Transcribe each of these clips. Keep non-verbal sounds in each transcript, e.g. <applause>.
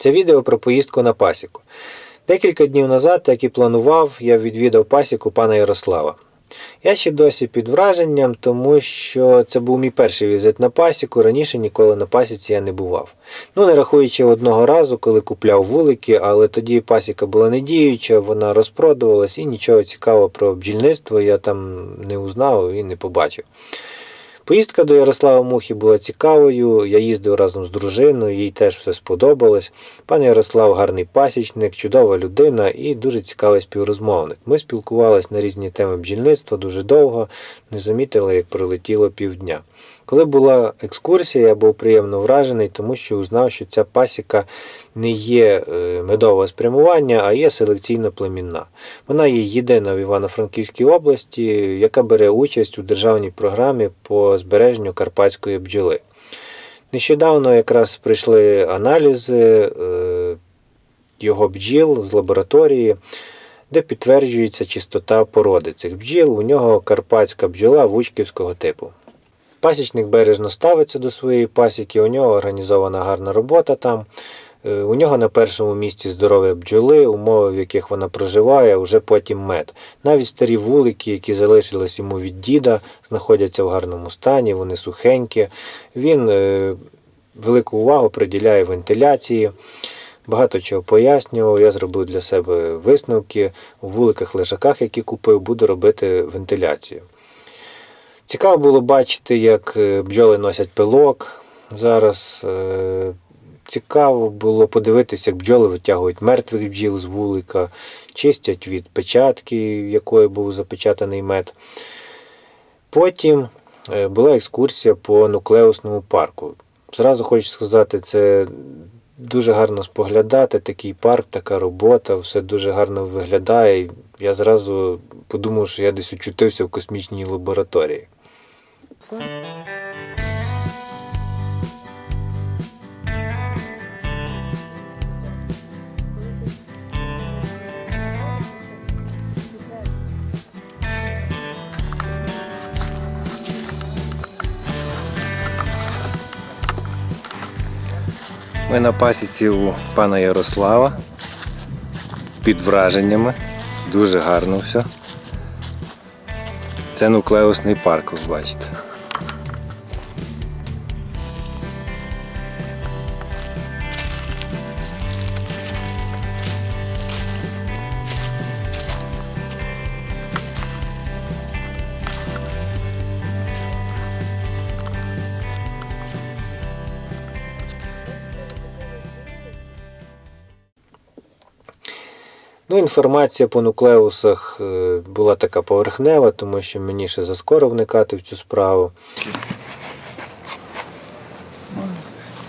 Це відео про поїздку на пасіку. Декілька днів назад, як і планував, я відвідав пасіку пана Ярослава. Я ще досі під враженням, тому що це був мій перший візит на пасіку. Раніше ніколи на пасіці я не бував. Ну, не рахуючи одного разу, коли купляв вулики, але тоді пасіка була недіюча, вона розпродувалась і нічого цікавого про бджільництво я там не узнав і не побачив. Поїздка до Ярослава Мухи була цікавою. Я їздив разом з дружиною, їй теж все сподобалось. Пан Ярослав гарний пасічник, чудова людина і дуже цікавий співрозмовник. Ми спілкувалися на різні теми бджільництва дуже довго, не замітили, як пролетіло півдня. Коли була екскурсія, я був приємно вражений, тому що узнав, що ця пасіка не є е, медового спрямування, а є селекційно-племінна. Вона є єдина в Івано-Франківській області, яка бере участь у державній програмі по збереженню карпатської бджоли. Нещодавно якраз прийшли аналізи е, його бджіл з лабораторії, де підтверджується чистота породи цих бджіл. У нього карпатська бджола вучківського типу. Пасічник бережно ставиться до своєї пасіки, у нього організована гарна робота там. Е, У нього на першому місці здоров'я бджоли, умови, в яких вона проживає, вже потім мед. Навіть старі вулики, які залишились йому від діда, знаходяться в гарному стані, вони сухенькі. Він е, велику увагу приділяє вентиляції. Багато чого пояснював, я зробив для себе висновки. У вуликах лежаках, які купив, буду робити вентиляцію. Цікаво було бачити, як е, бджоли носять пилок зараз. е, Цікаво було подивитися, як бджоли витягують мертвих бджіл з вулика, чистять від печатки, якою був запечатаний мед. Потім е, була екскурсія по нуклеусному парку. Зразу хочу сказати, це дуже гарно споглядати, такий парк, така робота, все дуже гарно виглядає. Я зразу подумав, що я десь очутився в космічній лабораторії. Ми на пасіці у пана Ярослава. Під враженнями. Дуже гарно все. Це нуклеусний парк, ви бачите. Ну, інформація по нуклеусах е, була така поверхнева, тому що мені ще заскоро вникати в цю справу.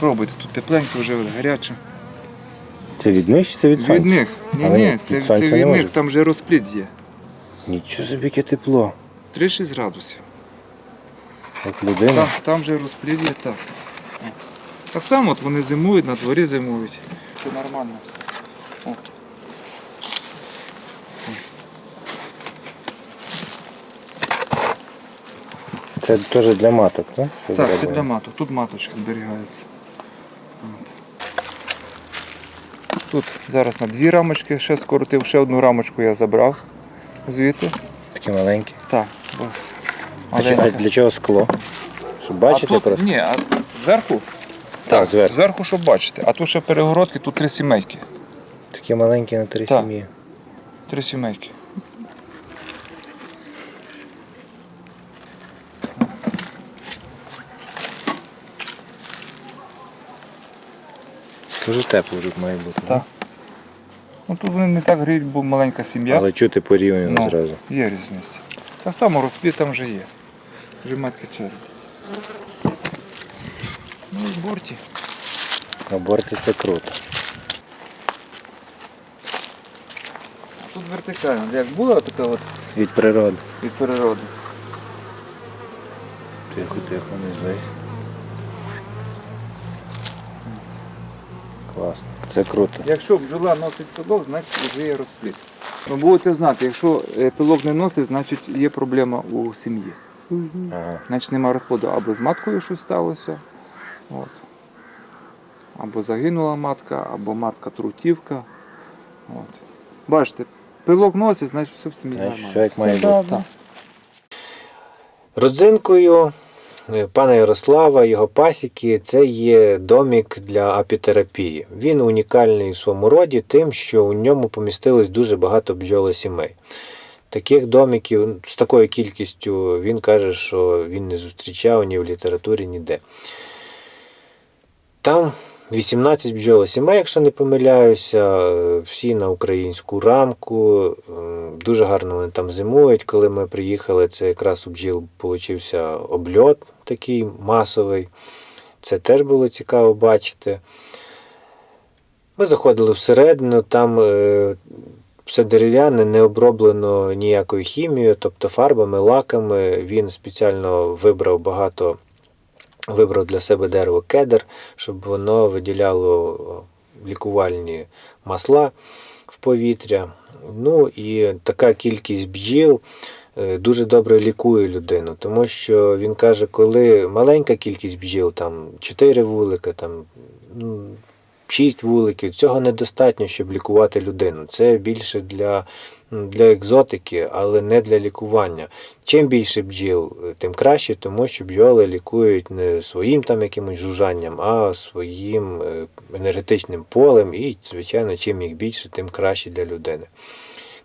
Пробуйте, тут тепленько вже гаряче. Це від них чи це від Від них. Ні, Але ні, від це сонця від них, там вже розплід є. Нічого собі яке тепло. 3-6 градусів. Як людина. Там, там вже розплід є так. Так само от вони зимують, на дворі зимують. Це нормально все. Це теж для маток, так? Так, це для маток. Тут маточки зберігаються. От. Тут зараз на дві рамочки ще скоротив, ще одну рамочку я забрав звідти. Такі маленькі. Так. бо- А чи- а для чого скло? Щоб бачити а тут, просто? Ні, а зверху? Так, зверху. Зверху, щоб бачити. А тут ще перегородки, тут три сімейки. Такі маленькі на три Так. сім'ї. Три сімейки. Дуже тепло тут має бути. Так. Ну тут вони не так гріють, бо маленька сім'я. Але чути порівняно Ну, зразу. Є різниця. Так само розплід там вже є. Вже матки черги. Ну і борті. На борті це круто. Тут вертикально. Як була така от Від природи. від природи. Тихо, тихо, не злий. Класно. Це круто. Якщо бджола носить пилок, значить вже є розплід. Ви будете знати, якщо е, пилок не носить, значить є проблема у сім'ї. Ага. Значить нема розплоду. Або з маткою щось сталося. От. або загинула матка, або матка трутівка. От. Бачите, пилок носить, значить все в сім'ї нормально. Родзинкою пана Ярослава, його пасіки, це є домік для апітерапії. Він унікальний в своєму роді тим, що у ньому помістилось дуже багато бджолосімей. Таких доміків з такою кількістю він каже, що він не зустрічав ні в літературі, ніде. Там 18 бджолосімей, якщо не помиляюся, всі на українську рамку. Дуже гарно вони там зимують. Коли ми приїхали, це якраз у бджіл получився обльот такий масовий. Це теж було цікаво бачити. Ми заходили всередину, там е, все дерев'яне, не оброблено ніякою хімією, тобто фарбами, лаками. Він спеціально вибрав багато, вибрав для себе дерево кедр, щоб воно виділяло лікувальні масла в повітря. Ну і така кількість бджіл дуже добре лікує людину, тому що він каже, коли маленька кількість бджіл, там 4 вулика, там ну, 6 вуликів, цього недостатньо, щоб лікувати людину. Це більше для, для екзотики, але не для лікування. Чим більше бджіл, е, тим краще, тому що бджоли лікують не своїм там якимось жужжанням, а своїм е, енергетичним полем. І, звичайно, чим їх більше, тим краще для людини.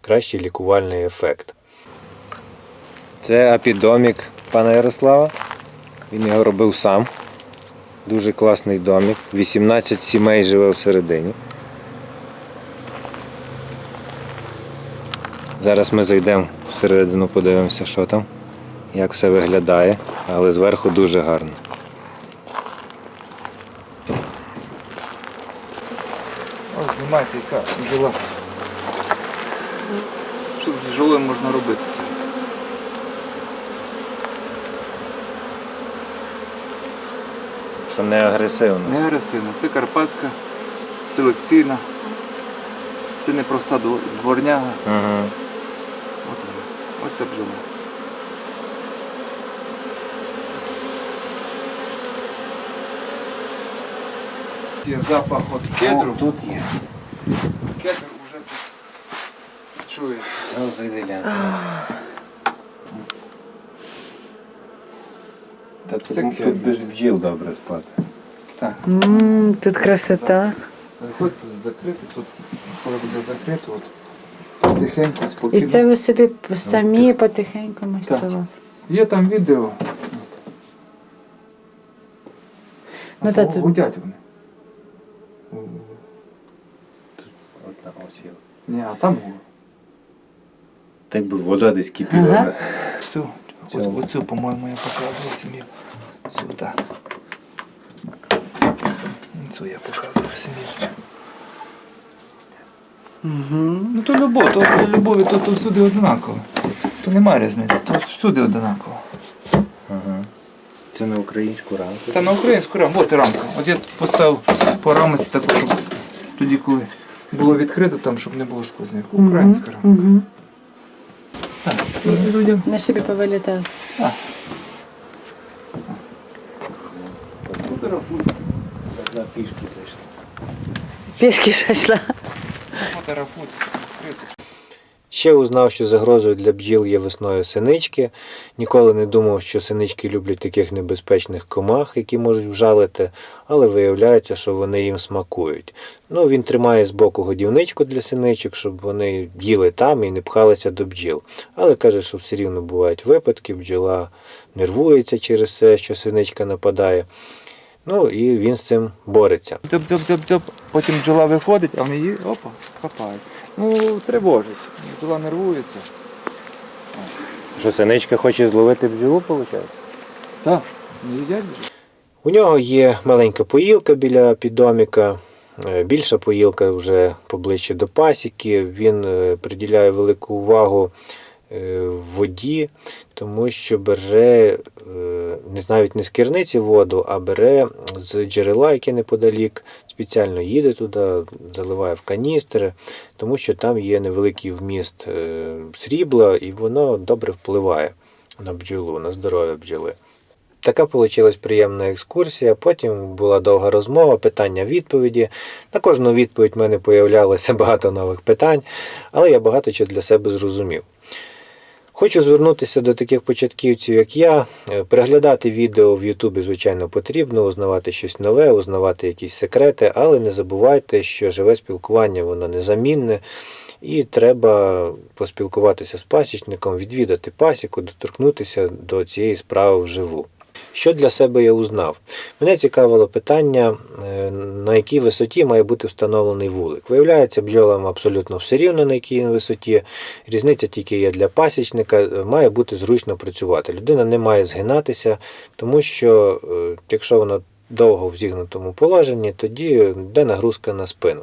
Кращий лікувальний ефект. Це апідомік пана Ярослава. Він його робив сам. Дуже класний домик. 18 сімей живе всередині. Зараз ми зайдемо всередину, подивимося, що там, як все виглядає, але зверху дуже гарно. Знімайте, яка бджола. Що з бджолою можна робити? Що не агресивно. Не агресивна. Це карпатська, селекційна. Це не проста дворняга. Угу. От вона. Оця бджола. Є запах от кедру. Тут є. Кедр вже тут чує. Ну, Та тут, Це тут кедр. без бджіл добре спати. Так. М, Тут красота. Заходь тут закрито, тут коли буде закрито, от потихеньку, І спокійно. це ви собі самі потихеньку майстрували. Є там відео. Ну, А та то тут- гудять вони. От на ось. Ні, а там гу. Так би вода десь кипіла. Ага. Цю, Цю. От, оцю, по-моєму, я показував сім'ю. Так. Цю я показував сім'ю. Угу. Ну то любов, то при любові, то, то всюди однаково. То немає різниці, то всюди однаково. Ага. Це на українську рамку. Та на українську рамку, от і рамка. От я тут поставив по рамці таку, щоб тоді, коли було відкрито, там, щоб не було сквозняку. Українська рамка. Угу. Людям. Ми собі повилітали. На фішки зайшли. Пішки зайшла. Фотографують, відкрито. Ще узнав, що загрозою для бджіл є весною синички. Ніколи не думав, що синички люблять таких небезпечних комах, які можуть вжалити, але виявляється, що вони їм смакують. Ну, він тримає збоку годівничку для синичок, щоб вони їли там і не пхалися до бджіл. Але каже, що все рівно бувають випадки, бджола нервується через це, що синичка нападає. Ну і він з цим бореться. Дзьоп-дзьоп-дзьоп-дзьоп. Потім бджола виходить, а вони її опа, хапають. Ну, тривожить. Бджола нервується. Що синичка хоче зловити бджолу, виходить? Так, не їдять. У нього є маленька поїлка біля піддоміка, е, більша поїлка вже поближче до пасіки. Він е, приділяє велику увагу е, воді, тому що бере е, не навіть не з керниці воду, а бере з джерела, яке неподалік, спеціально їде туди, заливає в каністри, тому що там є невеликий вміст е, срібла і воно добре впливає на бджолу, на здоров'я бджоли. Така вийшла приємна екскурсія. Потім була довга розмова, питання-відповіді. На кожну відповідь в мене появлялося <laughs> багато нових питань, але я багато чого для себе зрозумів. Хочу звернутися до таких початківців, як я. Е, Переглядати відео в Ютубі, звичайно, потрібно, узнавати щось нове, узнавати якісь секрети, але не забувайте, що живе спілкування воно незамінне, і треба поспілкуватися з пасічником, відвідати пасіку, доторкнутися до цієї справи вживу. Що для себе я узнав? Мене цікавило питання, е, на якій висоті має бути встановлений вулик. Виявляється, бджолам абсолютно все рівно на якій висоті. Різниця тільки є для пасічника, е, має бути зручно працювати. Людина не має згинатися, тому що е, якщо вона довго в зігнутому положенні, тоді йде нагрузка на спину.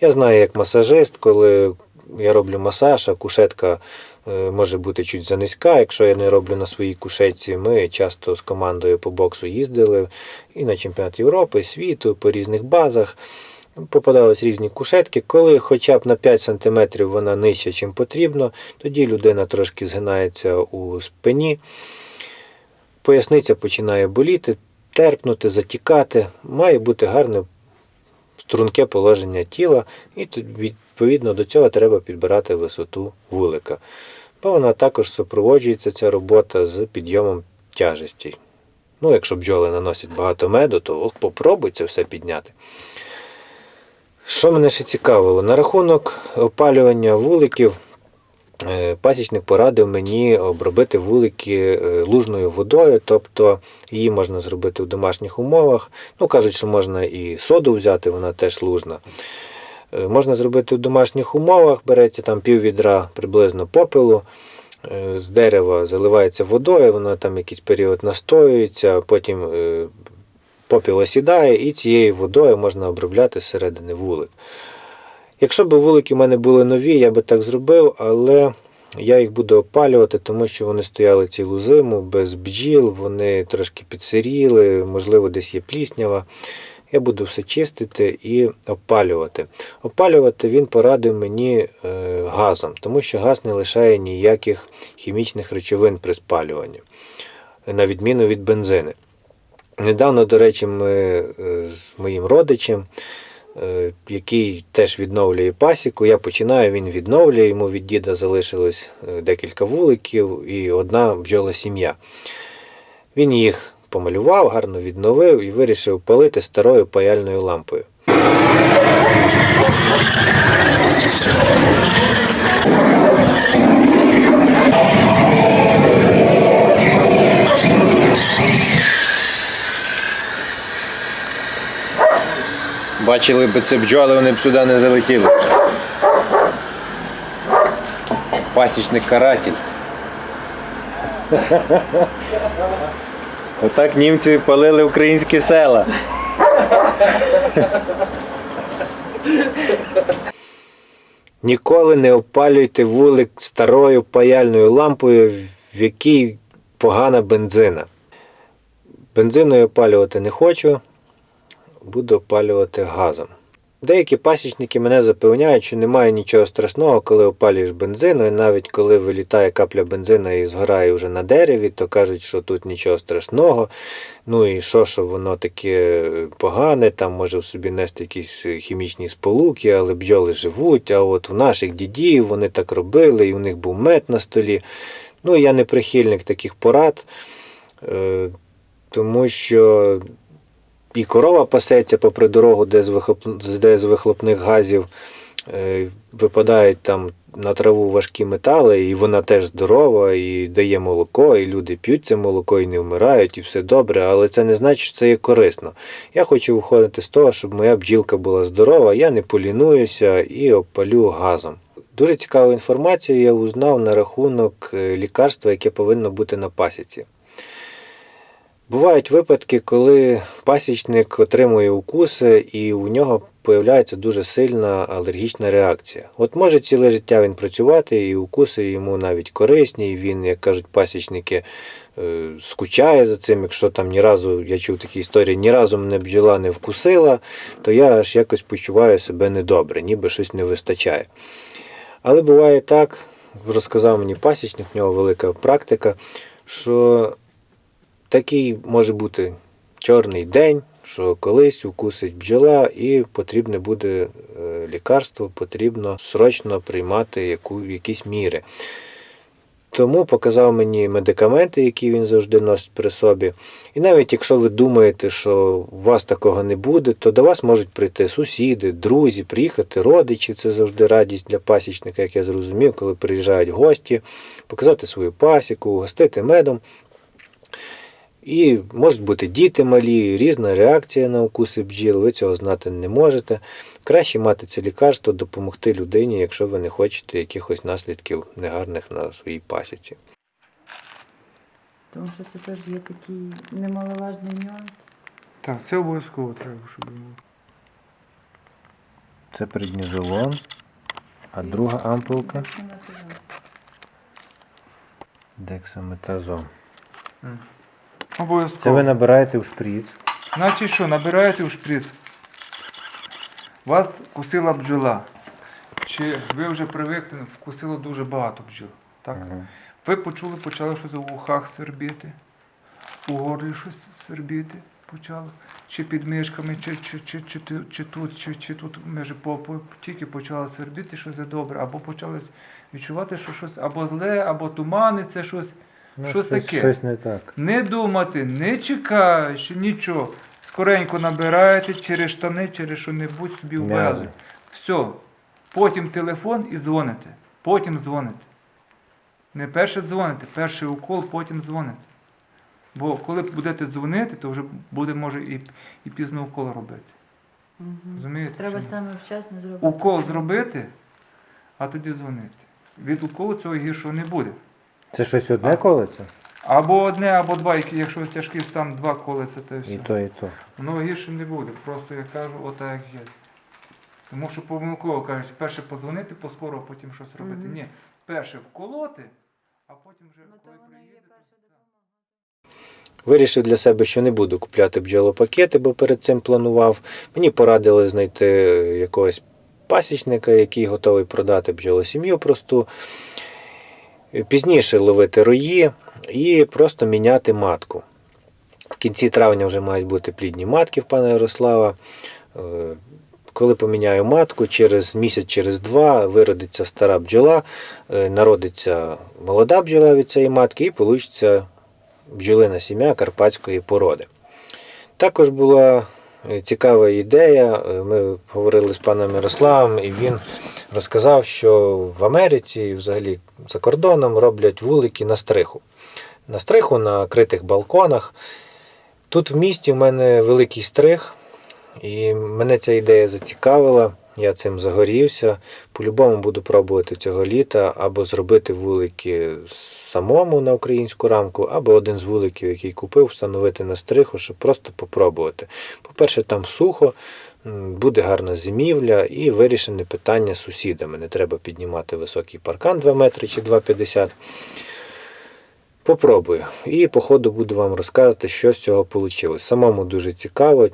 Я знаю, як масажист, коли я роблю масаж, а кушетка може бути чуть занизька. Якщо я не роблю на своїй кушетці, ми часто з командою по боксу їздили і на чемпіонат Європи, світу, по різних базах. Попадались різні кушетки. Коли хоча б на 5 см вона нижча, чим потрібно, тоді людина трошки згинається у спині. Поясниця починає боліти, терпнути, затікати. Має бути гарне струнке положення тіла, і відповідно до цього треба підбирати висоту вулика. Бо вона також супроводжується ця робота з підйомом тяжесті. Ну, якщо бджоли наносять багато меду, то ох, попробуй це все підняти. Що мене ще цікавило? На рахунок опалювання вуликів, пасічник порадив мені обробити вулики е, лужною водою, тобто її можна зробити в домашніх умовах. Ну, кажуть, що можна і соду взяти, вона теж лужна. Е, Можна зробити в домашніх умовах, береться там пів відра приблизно попелу, е, з дерева заливається водою, воно там якийсь період настоюється, потім е, попіл осідає, і цією водою можна обробляти зсередини вулик. Якщо б вулики в мене були нові, я би так зробив, але я їх буду опалювати, тому що вони стояли цілу зиму без бджіл, вони трошки підсиріли, можливо, десь є пліснява. Я буду все чистити і опалювати. Опалювати він порадив мені е, газом, тому що газ не лишає ніяких хімічних речовин при спалюванні, на відміну від бензини. Недавно, до речі, ми е, з моїм родичем, який теж відновлює пасіку, я починаю, він відновлює, йому від діда залишилось е, декілька вуликів і одна бджола сім'я. Він їх помалював, гарно відновив і вирішив палити старою паяльною лампою. Бачили б це бджоли, вони б сюди не залетіли. Пасічник каратель. <laughs> Отак німці палили українські села. <laughs> Ніколи не опалюйте вулик старою паяльною лампою, в якій погана бензина. Бензиною опалювати не хочу, буду опалювати газом. Деякі пасічники мене запевняють, що немає нічого страшного, коли опалюєш бензину, і навіть коли вилітає капля бензина і згорає вже на дереві, то кажуть, що тут нічого страшного. Ну і що, що воно таке погане, там може в собі нести якісь хімічні сполуки, але бджоли живуть. А от в наших дідів вони так робили, і у них був мед на столі. Ну, я не прихильник таких порад, е, тому що і корова пасеться попри дорогу, де з, вихоп... де з вихлопних газів е, випадають там на траву важкі метали, і вона теж здорова, і дає молоко, і люди п'ють це молоко і не вмирають, і все добре, але це не значить, що це є корисно. Я хочу виходити з того, щоб моя бджілка була здорова, я не полінуюся і опалю газом. Дуже цікаву інформацію я узнав на рахунок е, лікарства, яке повинно бути на пасіці. Бувають випадки, коли пасічник отримує укуси і у нього появляється дуже сильна алергічна реакція. От може ціле життя він працювати, і укуси йому навіть корисні, і він, як кажуть пасічники, е, скучає за цим. Якщо там ні разу, я чув такі історії, ні разу мене бджола не вкусила, то я аж якось почуваю себе недобре, ніби щось не вистачає. Але буває так, розказав мені пасічник, в нього велика практика, що такий може бути чорний день, що колись укусить бджола і потрібне буде е, лікарство, потрібно срочно приймати яку, якісь міри. Тому показав мені медикаменти, які він завжди носить при собі. І навіть якщо ви думаєте, що у вас такого не буде, то до вас можуть прийти сусіди, друзі, приїхати родичі. Це завжди радість для пасічника, як я зрозумів, коли приїжджають гості, показати свою пасіку, гостити медом. І можуть бути діти малі, різна реакція на укуси бджіл, ви цього знати не можете. Краще мати це лікарство, допомогти людині, якщо ви не хочете якихось наслідків негарних на своїй пасіці. Тому що це теж є такий немаловажний нюанс. Так, це обов'язково треба, щоб було. Це преднізолон, а друга ампулка дексаметазон. Обов'язково. Це ви набираєте в шприц. Значить що, набираєте в шприц. Вас кусила бджола. Чи ви вже привикли, вкусило дуже багато бджіл. Так? Ви почули, почало щось у вухах свербіти, у горлі щось свербіти почало, чи під мишками, чи, чи, чи, чи, ти- чи тут, чи, чи тут між попою тільки почало свербіти щось недобре, або почали відчувати, що щось або зле, або туманиться щось. Щось таке. Щось не так. Не думати, не чекаючи, нічого. Скоренько набираєте через штани, через що-небудь собі М'язи. Все. Потім телефон і дзвоните. Потім дзвоните. Не перше дзвоните, перший укол, потім дзвоните. Бо коли будете дзвонити, то вже буде може і, і пізно укол робити. Розумієте? Треба саме вчасно зробити. Укол зробити, а тоді дзвонити. Від уколу цього гіршого не буде. Це щось одне колиться? Або одне, або два, які- якщо тяжкий стан, два колеться, то і все. то, і то. Воно гірше не буде. Просто я кажу, отак як є. Тому що помилково кажуть, перше подзвонити поскоро, а потім щось робити. Мгм. Ні, перше вколоти, а потім вже Ну, коли і допомога. Вирішив для себе, що не буду купляти бджолопакети, бо перед цим планував. Мені порадили знайти якогось пасічника, який готовий продати бджолосім'ю просту. Пізніше ловити рої і просто міняти матку. В кінці травня вже мають бути плідні матки в пана Ярослава. Е, Коли поміняю матку, через місяць, через два виродиться стара бджола, е, народиться молода бджола від цієї матки і вийде бджолина сім'я карпатської породи. Також була цікава ідея. Е, Ми говорили з паном Ярославом, і він розказав, що в Америці взагалі за кордоном роблять вулики на стриху. На стриху на критих балконах. Тут в місті в мене великий стрих, і мене ця ідея зацікавила. Я цим загорівся. По-любому буду пробувати цього літа або зробити вулики самому на українську рамку, або один з вуликів, який купив, встановити на стриху, щоб просто попробувати. По-перше, там сухо, буде гарна зимівля і вирішене питання з сусідами. Не треба піднімати високий паркан 2 метри чи 2,50. Попробую. І по ходу буду вам розказувати, що з цього вийшло. Самому дуже цікаво,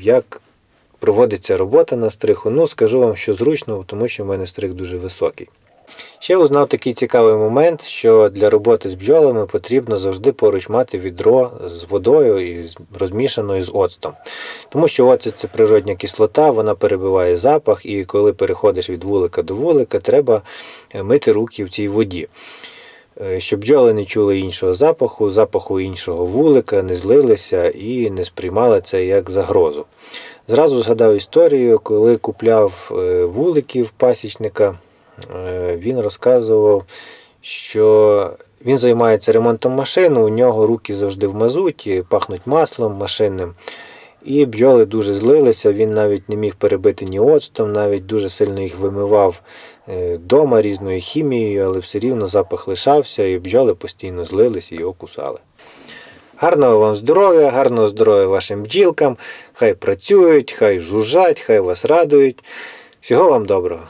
як проводиться робота на стриху. Ну, скажу вам, що зручно, тому що в мене стрих дуже високий. Ще узнав такий цікавий момент, що для роботи з бджолами потрібно завжди поруч мати відро з водою і розмішаною з оцтом. Тому що оцет це природня кислота, вона перебиває запах, і коли переходиш від вулика до вулика, треба е, мити руки в цій воді. Е, Щоб бджоли не чули іншого запаху, запаху іншого вулика, не злилися і не сприймали це як загрозу. Зразу згадав історію, коли купляв е, вуликів пасічника, е, він розказував, що він займається ремонтом машин, у нього руки завжди в мазуті, пахнуть маслом машинним. І бджоли дуже злилися, він навіть не міг перебити ні оцтом, навіть дуже сильно їх вимивав вдома різною хімією, але все рівно запах лишався, і бджоли постійно злились і його кусали. Гарного вам здоров'я, гарного здоров'я вашим бджілкам. Хай працюють, хай жужжать, хай вас радують. Всього вам доброго.